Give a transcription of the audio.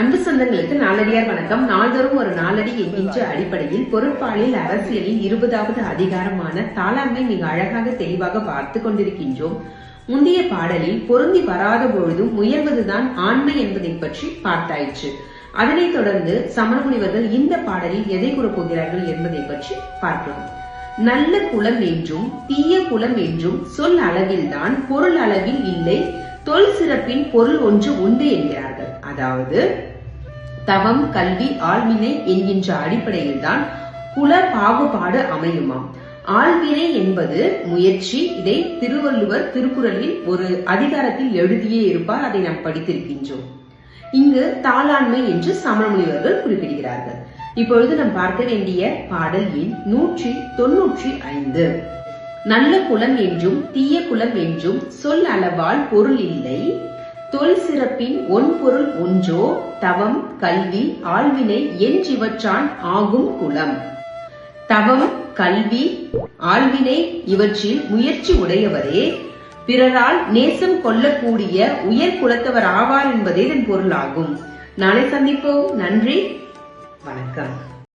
அன்பு சொந்தங்களுக்கு நாளடியார் வணக்கம். நாள்தோறும் ஒரு நாளடி என்கின்ற அடிப்படையில் பொருட்பாலில் அரசியலில் இருபதாவது அதிகாரமான தாளாமை மிக அழகாக தெளிவாக பார்த்து கொண்டிருக்கின்றோம். முந்தைய பாடலில் பொருந்தி வராத பொழுதும் முயல்வதுதான் ஆண்மை என்பதை பற்றி பார்த்தாயிற்று. அதனைத் தொடர்ந்து சமணமுனிவர்கள் இந்த பாடலில் எதை கூறப்போகிறார்கள் என்பதை பற்றி பார்க்கலாம். நல்ல குலம் என்றும் தீய குலம் என்றும் சொல் அளவில்தான் பொருள் அளவில் இல்லை தொல் சிறப்பின் பொருள் ஒன்று உண்டு என்கிறார்கள். அதாவது தவம் கல்வி ஆழ்வினை என்கின்ற அடிப்படையில்தான் குல பாகுபாடு அமையுமாம். ஆழ்வினை என்பது முயற்சி இதை திருவள்ளுவர் திருக்குறளில் ஒரு அதிகாரத்தில் எழுதியே இருப்பார் அதை நாம் படித்திருக்கின்றோம். இங்கு தாளாண்மை என்று சமண முனிவர்கள் குறிப்பிடுகிறார்கள். இப்பொழுது நாம் பார்க்க வேண்டிய பாடல் எண் நூற்றி தொன்னூற்றி ஐந்து. நல்ல குலம் என்றும் தீய குலம் என்றும் சொல் அளவால் பொருள் இல்லை. தொல் சிறப்பின் ஒன் பொருள் ஒன்றோ தவம் கல்வி ஆழ்வினை என்றிவற்றான் ஆகும் குலம். தவம் கல்வி ஆழ்வினை இவற்றில் முயற்சி உடையவரே. பிறரால் நேசம் கொள்ளக்கூடிய உயர் குலத்தவர் ஆவார் என்பதே இதன் பொருளாகும். நாளை சந்திப்போம். நன்றி. வணக்கம்.